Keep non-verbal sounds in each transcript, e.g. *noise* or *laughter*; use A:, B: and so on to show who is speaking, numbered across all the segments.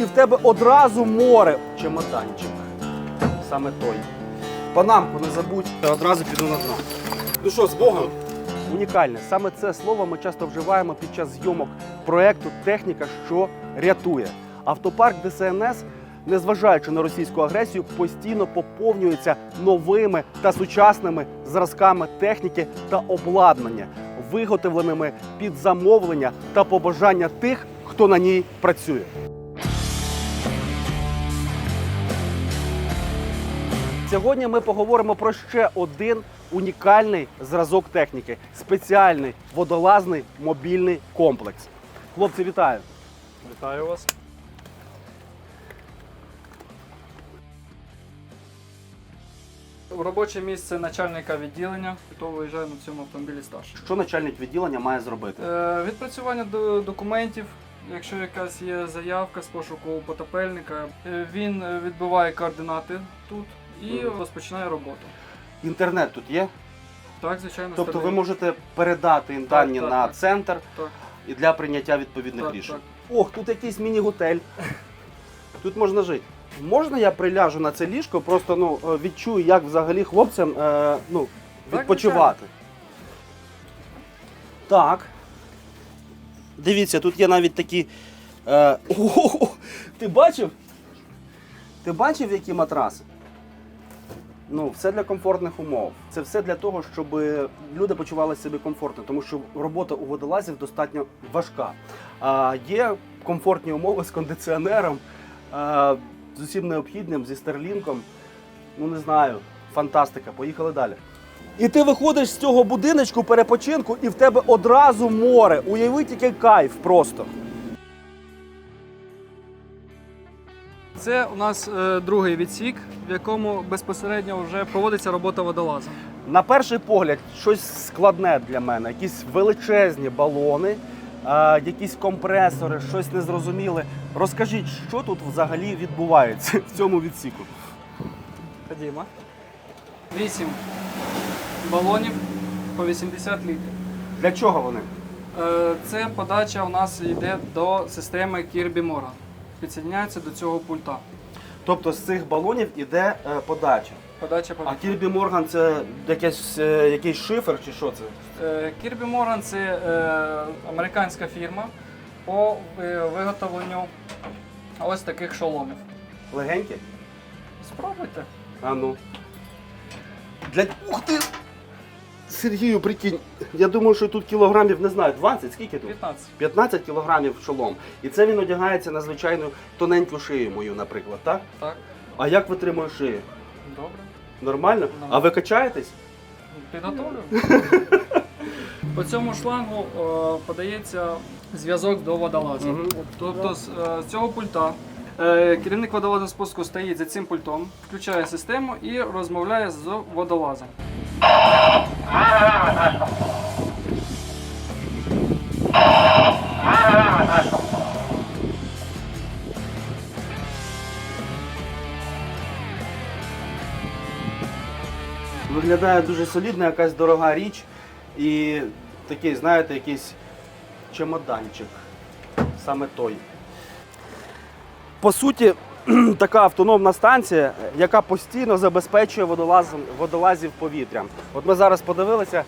A: і в тебе одразу море. Чемоданчик. Саме той. Панамку не забудь, та одразу піду на дно. Ну що, з Богом? Унікальне. Саме це слово ми часто вживаємо під час зйомок проекту Техніка, що рятує. Автопарк ДСНС, незважаючи на російську агресію, постійно поповнюється новими та сучасними зразками техніки та обладнання, виготовленими під замовлення та побажання тих, хто на ній працює. Сьогодні ми поговоримо про ще один унікальний зразок техніки спеціальний водолазний мобільний комплекс. Хлопці, вітаю!
B: Вітаю вас. Робоче місце начальника відділення, хто виїжджає на цьому автомобілі старший.
A: Що начальник відділення має зробити?
B: Е, відпрацювання до- документів, якщо якась є заявка з пошуку потопельника, е, він е, відбиває координати тут і розпочинає роботу.
A: Інтернет тут є.
B: Так, звичайно,
A: Тобто ви
B: стабільно.
A: можете передати їм дані
B: так,
A: на
B: так.
A: центр
B: Так,
A: і для прийняття відповідних
B: так,
A: рішень.
B: так.
A: Ох, тут якийсь міні-готель. Тут можна жити. Можна я приляжу на це ліжко, просто ну, е, відчую, як взагалі хлопцям е, ну,
B: Так,
A: відпочивати. Так. Дивіться, тут є навіть такі. Е, *laughs* о, ти бачив? Ти бачив, які матраси? Ну, все для комфортних умов. Це все для того, щоб люди почувалися себе комфортно, тому що робота у водолазів достатньо важка. А, є комфортні умови з кондиціонером, а, з усім необхідним, зі стерлінком. Ну не знаю, фантастика. Поїхали далі. І ти виходиш з цього будиночку перепочинку, і в тебе одразу море. Уяви тільки кайф просто.
B: Це у нас е, другий відсік, в якому безпосередньо вже проводиться робота водолаза.
A: На перший погляд, щось складне для мене, якісь величезні балони, а, якісь компресори, щось незрозуміле. Розкажіть, що тут взагалі відбувається в цьому відсіку?
B: Ходімо. Вісім балонів по 80 літрів.
A: Для чого вони?
B: Е, Це подача у нас йде до системи Kirby Morgan. Підсоединяється до цього пульта.
A: Тобто з цих балонів іде е, подача.
B: Подача
A: А
B: повітря.
A: Кірбі Морган це якийсь, е, якийсь шифр чи що це?
B: Е, Kirby Morgan це е, американська фірма по е, виготовленню ось таких шоломів.
A: Легенькі?
B: Спробуйте.
A: А ну. Для... Ух ти! Сергію, прикинь, я думаю, що тут кілограмів, не знаю, 20, скільки тут?
B: 15.
A: 15 кілограмів шолом. І це він одягається на звичайну тоненьку шию мою, наприклад, так?
B: Так,
A: А як витримує шию?
B: добре.
A: Нормально? А ви качаєтесь?
B: Підготовлю. *laughs* По цьому шлангу е, подається зв'язок до водолаза.
A: Мгм.
B: Тобто з е, цього пульта е, керівник водолазного спуску стоїть за цим пультом, включає систему і розмовляє з водолазом.
A: Виглядає дуже солідно, якась дорога річ. І такий, знаєте, якийсь чемоданчик. Саме той. По суті, *clears throat* така автономна станція, яка постійно забезпечує водолазом, водолазів повітрям. От ми зараз подивилися,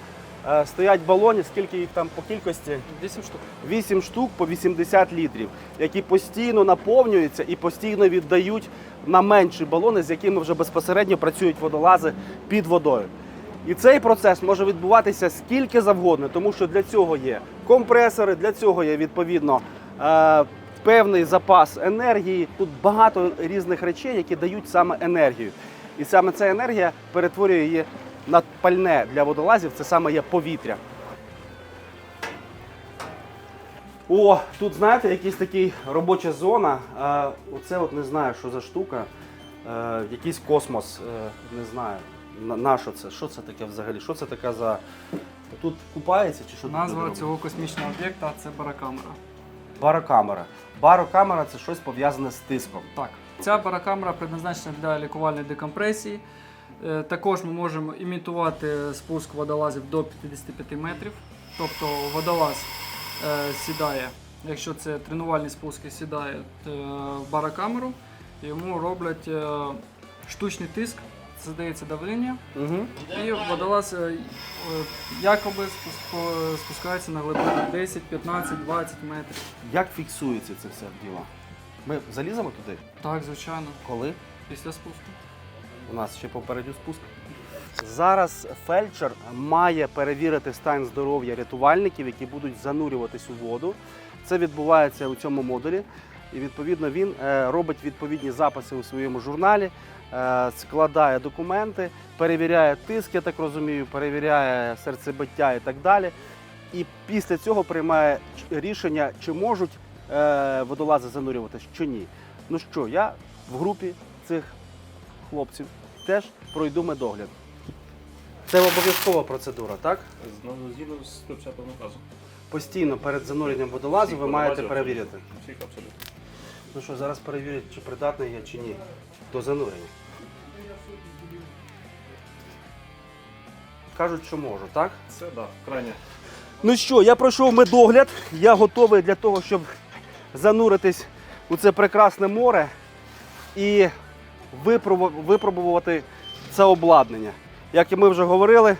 A: е, стоять балони, скільки їх там по кількості?
B: 8 штук.
A: 8 штук по 80 літрів, які постійно наповнюються і постійно віддають на менші балони, з якими вже безпосередньо працюють водолази під водою. І цей процес може відбуватися скільки завгодно, тому що для цього є компресори, для цього є відповідно е, певний запас енергії. Тут багато різних речей, які дають саме енергію. І саме ця енергія перетворює її на пальне для водолазів. Це саме є повітря. О, тут знаєте, якийсь такий робоча зона. Е, оце от не знаю, що за штука. Е, якийсь космос, е, не знаю. На, на що це? Що це таке взагалі? Що це таке за. Тут купається чи що
B: Назва цього космічного об'єкта це барокамера.
A: Барокамера. Барокамера це щось пов'язане з тиском.
B: Так, ця барокамера предназначена для лікувальної декомпресії. Е, Також ми можемо імітувати спуск водолазів до 55 метрів. Тобто водолаз е, сідає якщо це тренувальні спуски, сідає е, в барокамеру, йому роблять штучний тиск, задається давлення,
A: Угу.
B: і водолаз е, якоби спускається на глибину 10, 15, 20 метрів.
A: Як фіксується це все діло? Ми заліземо туди?
B: Так, звичайно,
A: Коли?
B: після спуску.
A: У нас ще попередньо спуск. Зараз фельдшер має перевірити стан здоров'я рятувальників, які будуть занурюватись у воду. Це відбувається у цьому модулі. І відповідно він е, робить відповідні записи у своєму журналі, складає документи, перевіряє тиск, я так розумію, перевіряє серцебиття і так далі. І після цього приймає рішення, чи можуть е, водолази занурюватись, чи ні. Ну що, я в групі цих хлопців теж пройду медогляд. Це обов'язкова процедура, так?
C: Ну, згідно з 150 наказу.
A: Постійно перед зануренням водолазу ви маєте перевірити.
C: Всіх абсолютно.
A: Ну що, зараз перевірять, чи придатний я чи ні до занурення. Кажуть, що можу, так?
C: Це так, крайне.
A: Ну що, я пройшов медогляд, я готовий для того, щоб зануритись у це прекрасне море і випробувати це обладнання. Як і ми вже говорили,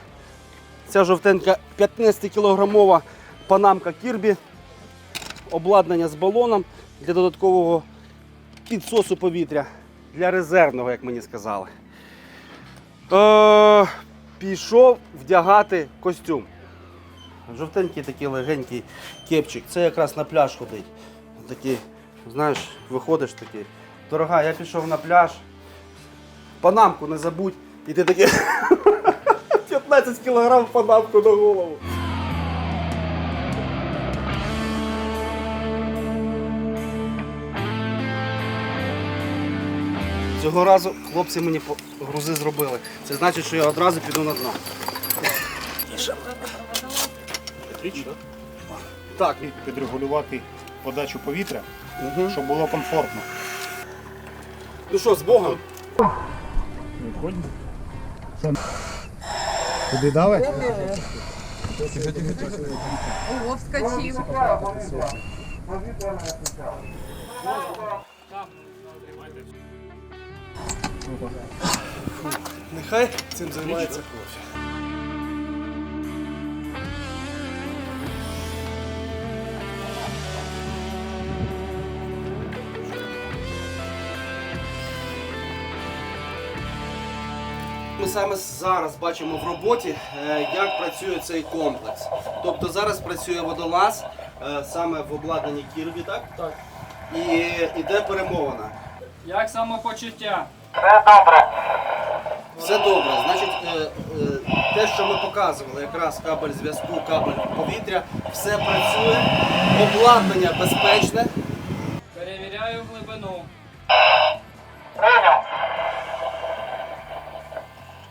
A: ця жовтенька 15-кілограмова панамка Кірбі, обладнання з балоном для додаткового підсосу повітря, для резервного, як мені сказали. Е, пішов вдягати костюм. Жовтенький такий легенький кепчик. Це якраз на пляж ходить. Такий, знаєш, виходиш такий. Дорога, я пішов на пляж. Панамку не забудь. І ти такий *laughs* 15 кілограм панамку на голову. Цього разу хлопці мені грузи зробили. Це значить, що я одразу піду на дно.
C: Так? І підрегулювати подачу повітря,
A: Угу.
C: щоб було комфортно.
A: Ну що, з Богом?
C: Виходимо. Куди дали?
D: Ого, вскочив.
A: Нехай цим займається профі. Ми саме зараз бачимо в роботі, е, як працює цей комплекс. Тобто зараз працює водолаз е, саме в обладнанні Кірбі, так?
B: Так.
A: І йде перемовина.
B: Як самопочуття?
A: Все добре. Значить, е, е, те, що ми показували, якраз кабель зв'язку, кабель повітря, все працює, обладнання безпечне.
B: Перевіряю глибину. Прийняв.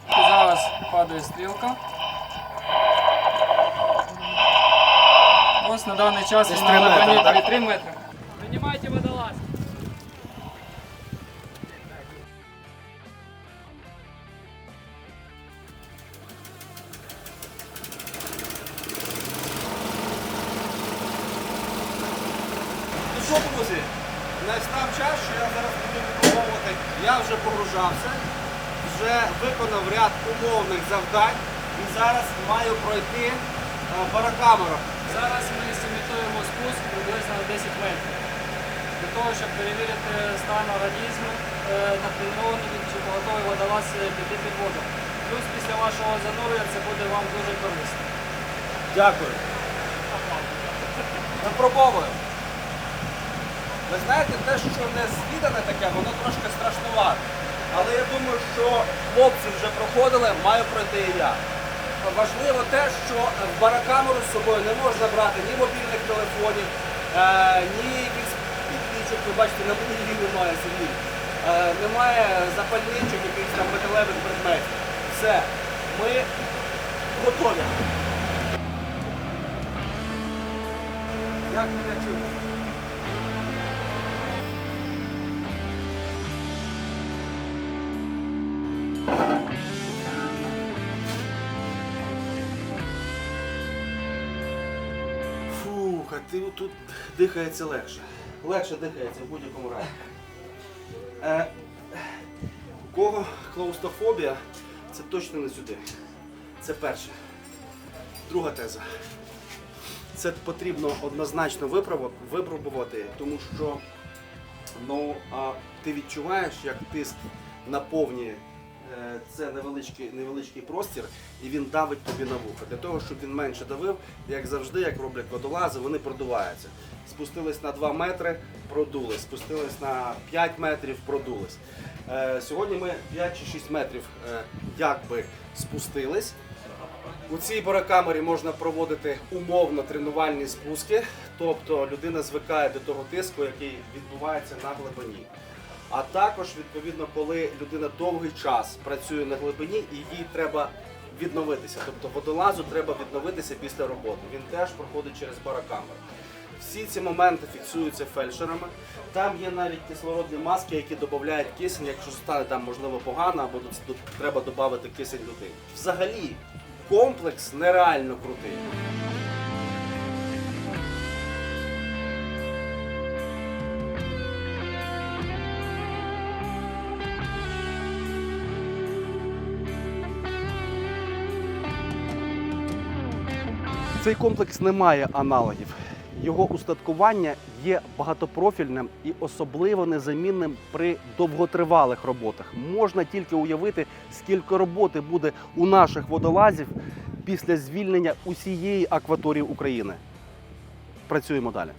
B: Зараз падає стрілка. Ось на даний час
A: Десь
B: він
A: три
B: на
A: метри, так?
B: 3 метри. Приймайте водолаз.
A: Що, друзі, настав час, що я зараз буду випробовувати. Я вже погружався, вже виконав ряд умовних завдань і зараз маю пройти е, барокамеру.
B: Зараз ми симітуємо спуск приблизно на 10 метрів. Для того, щоб перевірити стан організму, е, натренований він чи готовий водолаз е, піти під воду. Плюс після вашого занурення це буде вам дуже корисно.
A: Дякую. Випробовую. Ви знаєте, те, що не звідане таке, воно трошки страшнувато. Але я думаю, що хлопці вже проходили, маю пройти і я. Важливо те, що в барокамеру з собою не можна брати ні мобільних телефонів, е, ні якихось підключок. Ви бачите, на мені немає Сергій. Е, немає запальничок, якихось там металевих предметів. Все, ми готові. Як мене чути? Ти тут дихається легше. Легше дихається в будь-якому разі. Е, у кого клаустрофобія, це точно не сюди. Це перше. Друга теза. Це потрібно однозначно випробувати, тому що ну, а, ти відчуваєш, як тиск наповнює це невеличкий, невеличкий простір, і він давить тобі на вухо. Для того, щоб він менше давив, як завжди, як роблять водолази, вони продуваються. Спустились на 2 метри, продулись, спустились на 5 метрів, продулись. Е, сьогодні ми 5 чи 6 метрів е, якби спустились. У цій барокамері можна проводити умовно тренувальні спуски, тобто людина звикає до того тиску, який відбувається на глибині. А також, відповідно, коли людина довгий час працює на глибині і їй треба відновитися. Тобто водолазу треба відновитися після роботи. Він теж проходить через барокамеру. Всі ці моменти фіксуються фельдшерами. Там є навіть кислородні маски, які додають кисень, якщо стане там можливо погано, або треба додати кисень людині. Взагалі, комплекс нереально крутий. Цей комплекс не має аналогів. Його устаткування є багатопрофільним і особливо незамінним при довготривалих роботах. Можна тільки уявити, скільки роботи буде у наших водолазів після звільнення усієї акваторії України. Працюємо далі.